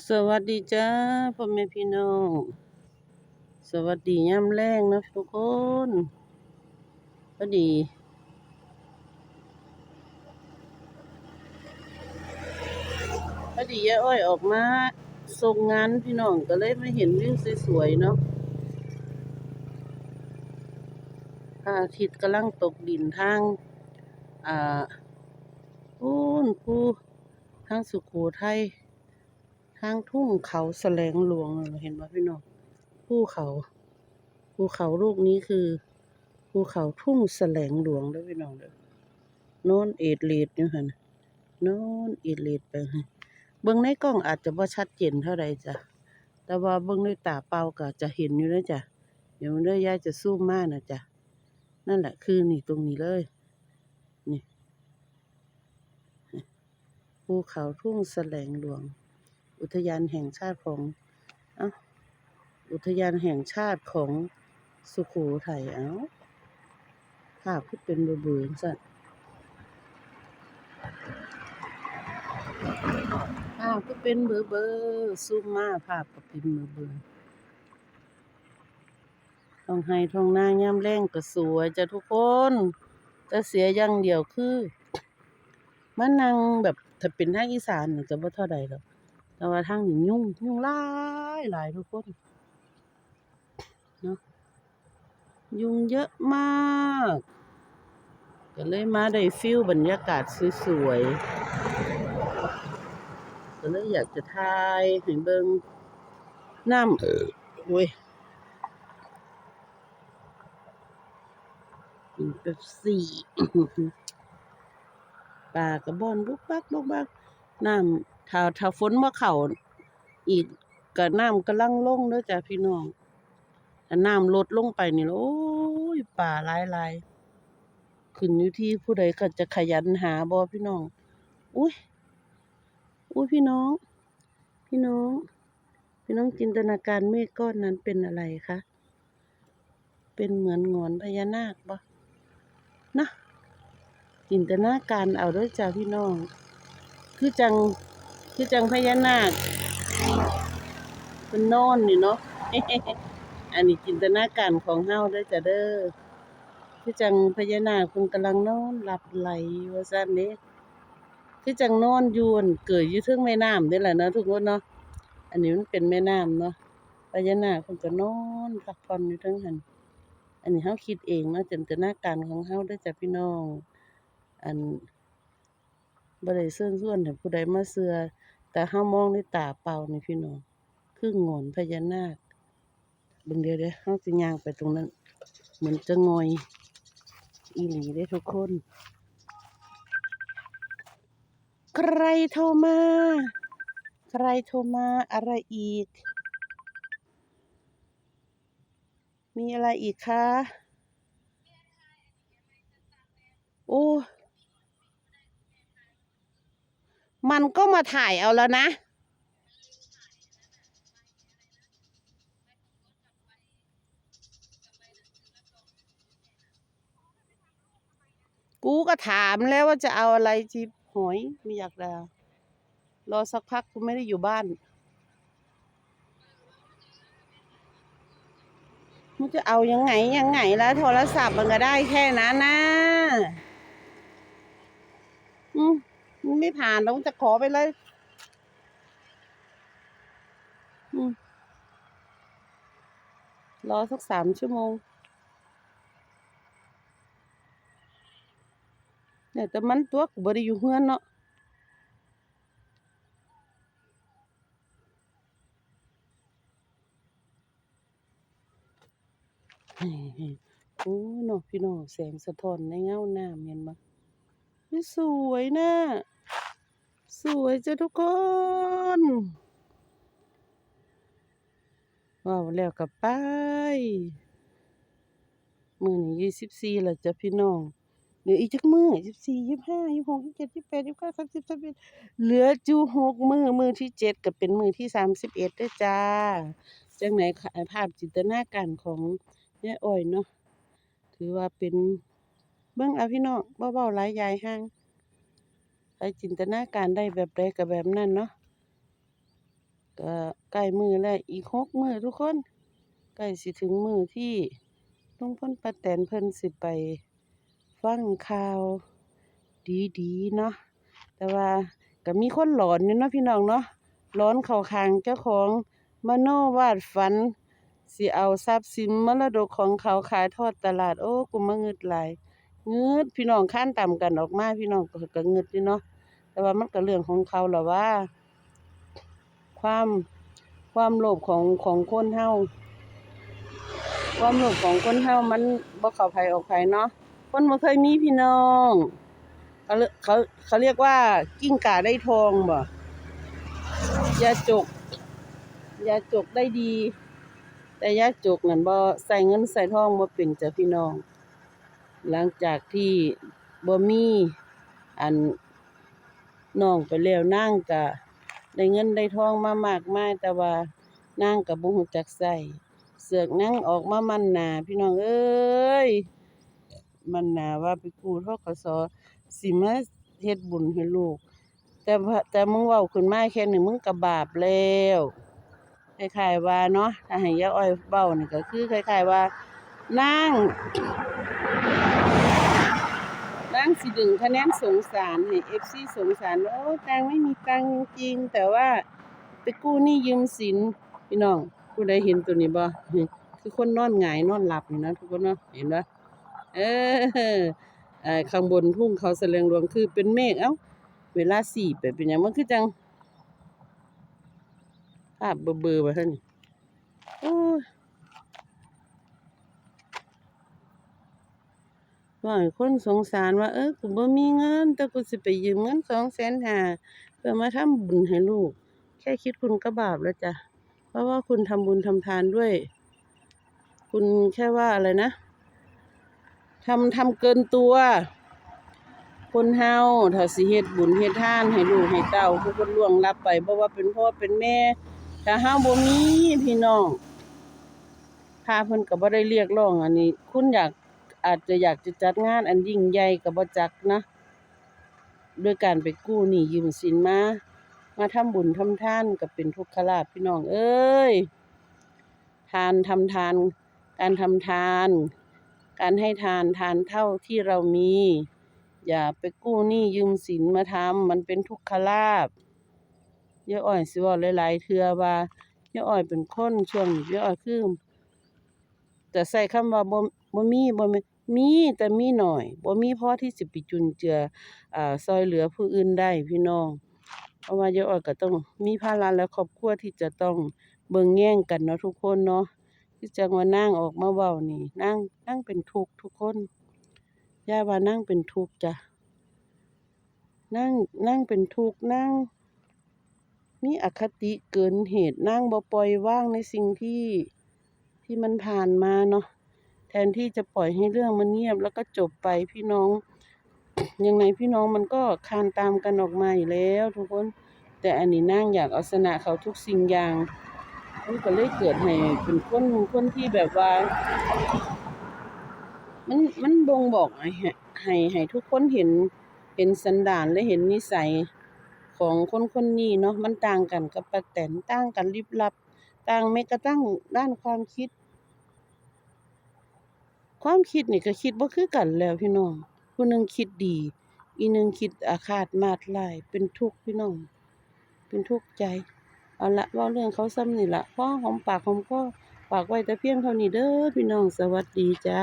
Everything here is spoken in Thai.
สวัสดีจ้าพ่อแม่พี่น้อง สวัสดียามแรงนะทุกคนพอดี พอดียายอ้อยออกมาส่งงานพี่น้องก็เลยไมาเห็นวิวสวยๆเนาะพระอาทิตย์กำลังตกดินทาง อ่าพูนภูทางสุโขทัย ทางทุ่งเขาแสลงหลวงเห็นไหมพี่น้องภูเขาภูเขาลูกนี้คือภูเขาทุ่งแสลงหลวงเด้อพี่น้องเด้อโน้นเอดเลดอยู่หั่นน่ะโน้นเอดเลดไปเบิ่งในกล้องอาจจะบ่าชัดเจนเท่าใดจ้ะแต่ว่าเบิ่งด้วยตาเปล่าก็จะเห็นอยู่นะจ้ะเดี๋ยวเด้อยายจะซูมมากนะจ้ะนั่นแหละคือนี่ตรงนี้เลยนี่ภูเขาทุ่งแสลงหลวง อุทยานแห่งชาติของเอ้าอุทยานแห่งชาติของสุโขทัยเอ้าภาพคือเป็นเบื่อๆจังซั่นภาพคือเป็นเบอร์ซูมมาภาพก็เป็นเบอร์ท้องไห้ท้องนายามแล้งก็สวยจ้ะทุกคนแต่เสียอย่างเดียวคือมานั่งแบบถ้าเป็นทางอีสานน่ะจะบ่เท่าใดดอก แต่ว่าทางนี้ยุ่งยุ่งหลายหลายทุกคนเนาะยุงเยอะมากก็เลยมาได้ฟิลบรรยากาศสวยๆก็เลยอยากจะถ่ายให้เบิ่งน้ำโอ้ยกินเป๊ปซี่ปลากระบอนบุกบักบุกบักน้ำ ถ้าถ้าฝนมาเข้าอีกก็น้ำกำลังลงเด้อจ้ะพี่น้องถ้าน้ำลดลงไปนี่โอ้ยป่าหลายๆขึ้นอยู่ที่ผู้ใดก็จะขยันหาบ่พี่น้องอุ้ยอุ้ยพี่น้อง พี่น้อง พี่น้องจินตนาการเมฆก้อนนั้นเป็นอะไรคะเป็นเหมือนงอนพญานาคบ่นะจินตนาการเอาด้วยจ้ะพี่น้อง คือจัง คือจังพญานาคเป็นนอนนี่เนาะอันนี้จินตนาการของเฮาเด้อจ้ะเด้อคือจังพญานาคเพิ่นกำลังนอนหลับไหลว่าซั่นเด้คือจังนอนอยู่อั่นเกยอยู่เทิงแม่น้ำนี่แหละเนาะทุกคนเนาะอันนี้มันเป็นแม่น้ำเนาะพญานาคเพิ่นก็นอนพักผ่อนอยู่เทิงหันอันนี้เฮาคิดเองเนาะจินตนาการของเฮาเด้อจ้ะพี่น้อง อันบ่ได้เชิญชวนให้ผู้ใดมาเชื่อ แต่เฮามองด้วยตาเปล่านี่พี่น้องคือโงนพญานาคบิ่งเดียวเด้อเฮาสิย่างไปตรงนั้น เหมือนจะงอย อีหลีเด้ทุกคน ใครโทรมา ใครโทรมาอะไรอีก มีอะไรอีกคะ โอ้ มันก็มาถ่ายเอาแล้วนะ กูก็ถามแล้วว่าจะเอาอะไรจีบหอยไม่อยากดารอสักพักกูไม่ได้อยู่บ้านมึงจะเอายังไงยังไงแล้วโทรศัพท์มันก็ได้แค่นั้นนะอืม มึงไม่ผ่านแล้วมึงจะขอไปเลยรอสักสามชั่วโมงเนี่ยแต่มันตัวกูบ่ได้อยู่เฮือนเนาะโอ้เนาะพี่น้องแสงสะท้อนในเงาหน้ำเห็นบ่นี่สวยนะ สวยจ้ะทุกคนว้าวแล้วก็ไปมือนี้ยี่สิบสี่ล้วจ้ะพี่น้องเหลืออีกจักมือยี่สิบสี่ยี่สิบห้ายี่สิบหกยี่สิบเจ็ดยี่สิบแปดยี่สิบเก้าสามสิบสามสิบเหลือจูหกมือมือที่เจ็ดก็เป็นมือที่สามสิบเอ็ดด้อจ้าจังไหนภาพจินตนาการของยายอ้อยเนาะถือว่าเป็นเบิ่งเอาพี่น้องเว้าหลายยายห่าง จินตนาการได้แบบใดก็แบบนั้นเนาะก็ใกล้มือแล้วอีกหกมือทุกคนใกล้สิถึงมือที่ลุงพลป้าแตนเพิ่นสิไปฟังข่าวดีๆเนาะแต่ว่าก็มีคนหลอนอยู่เนาะพี่น้องเนาะหลอนเข้าข้างเจ้าของมโนวาดฝันสิเอาทรัพย์สินมรดกของเขาขายทอดตลาดโอ้กูมาเงึดหลาย เงึดพี่น้องค้านต่ำกันออกมาพี่น้องก็ก็เงึดอยู่เนาะแต่ว่ามันก็เรื่องของเขาแหละว่า ความความโลภของของคนเฮาความโลภของคนเฮามันบ่เข้าไผออกไผเนาะคนบ่เคยมีพี่น้องเขาเรียเขาเขาเรียกว่ากิ้งก่าได้ทองบ่ยาจกยาจกได้ดี แต่ยาจกนั่นบ่ใส่เงินใส่ทองบ่เป็นจ้ะพี่น้อง หลังจากที่บ่มีอันน้องไปแล้วนางก็ได้เงินได้ทองมามากมายแต่ว่านางก็บ่ฮู้จักใช้เสือกนางออกมามันหน้าพี่น้องเอ้ยมันหน้าว่าไปกู้ธกสสิมาเฮ็ดบุญให้ลูก แต่แต่มึงเว้าขึ้นมาแค่นี้มึงก็บาปแล้วคล้ายๆว่าเนาะถ้าให้ยาอ้อยเว้านี่ก็คือคล้ายๆว่านางางสิดึงคะแนนสงสารให้ FC สงสารว่าโอ้ตังไม่มีตังจริง แต่ว่าไปกู้หนี้ยืมสินพี่น้องผู้ใดเห็นตัวนี้บ่คือคนนอนหงายนอนหลับนี่นะทุกคนเนาะเห็นบ่เออเออข้างบนทุ่งเขาแสลียงหลวงคือเป็นเมฆเอ้า เวลาสี่ไปเป็นยังมันคือจังภาพเบลอๆว่าซั่นโอ้ ว่าคนสงสารว่า เออกูบ่มีเงิน แต่กูสิไปยืมเงิน250,000เพื่อมาทำบุญให้ลูก แค่คิดคุณก็บาปแล้วจ้ะ เพราะว่าคุณทำบุญทำทานด้วย คุณแค่ว่าอะไรนะทำทำเกินตัว คนเฮาถ้าสิเฮ็ดบุญเฮ็ดทานให้ลูกให้เต้าผู้คนล่วงลับไปบ่ว่าเป็นพ่อเป็นแม่ ถ้าเฮาบ่มีพี่น้องพาเพิ่นก็บ่ได้เรียกร้องอันนี้ คุณอยาก อาจจะอยากจะจัดงานอันยิ่งใหญ่ก็บ่จักนะด้วยการไปกู้หนี้ยืมสินมา มาทำบุญทำทานก็เป็นทุกขลาภพี่น้องเอ้ย ทานทำทาน การทำทาน การให้ทานทานเท่าที่เรามี อย่าไปกู้หนี้ยืมสินมาทำมันเป็นทุกขลาภยายอ้อยสิว้าหลายๆเทื่อว่ายายอ้อยเป็นคนช่วงนี้ยายอ้อยคือจะใช้คำว่าบ่บ่มีบ่ม่น มีแต่มีหน้อยบ่มีพอที่สิไปจุนเจืออ่าช่วยเหลือผู้อื่นได้พี่น้อง เพราะว่ายายอ้อยก็ต้องมีภาระและครอบครัวที่จะต้องเบิ่งแย่งกันเนาะทุกคนเนาะที่จังว่านางออกมาเว้านี่นางนางเป็นทุกข์ทุกคนยายว่านางเป็นทุกข์จ้ะนางนางเป็นทุกข์นางมีอคติเกินเหตุนางบ่ปล่อยว่างในสิ่งที่ที่มันผ่านมาเนาะ แทนที่จะปล่อยให้เรื่องมันเงียบแล้วก็จบไปพี่น้อง ยังไงพี่น้องมันก็คานตามกันออกมาอยู่แล้ว ทุกคน แต่อันนี้นางอยากเอาชนะเขาทุกสิ่งอย่างมันก็เลยเกิดให้เป็นคนคนที่แบบว่า มันมันบ่งบอกให้ให้ให้ทุกคนเห็นเห็นสันดานและเห็นนิสัยของคนคนนี้เนาะมันต่างกันกับป้าแตนต่างกันลิบลับ ต่างแม้กระทั่งด้านความคิด ความคิดนี่ก็คิดบ่คือกันแล้วพี่น้อง ผู้หนึ่งคิดดี อีหนึ่งคิดอาฆาตมาดลาย เป็นทุกข์พี่น้อง เป็นทุกข์ใจ เอาละว่าเรื่องเขาซ้ำนี่ละพ่อหอมปากหอมก็ฝากไว้แต่เพียงเท่านี้เด้อพี่น้อง สวัสดีจ้า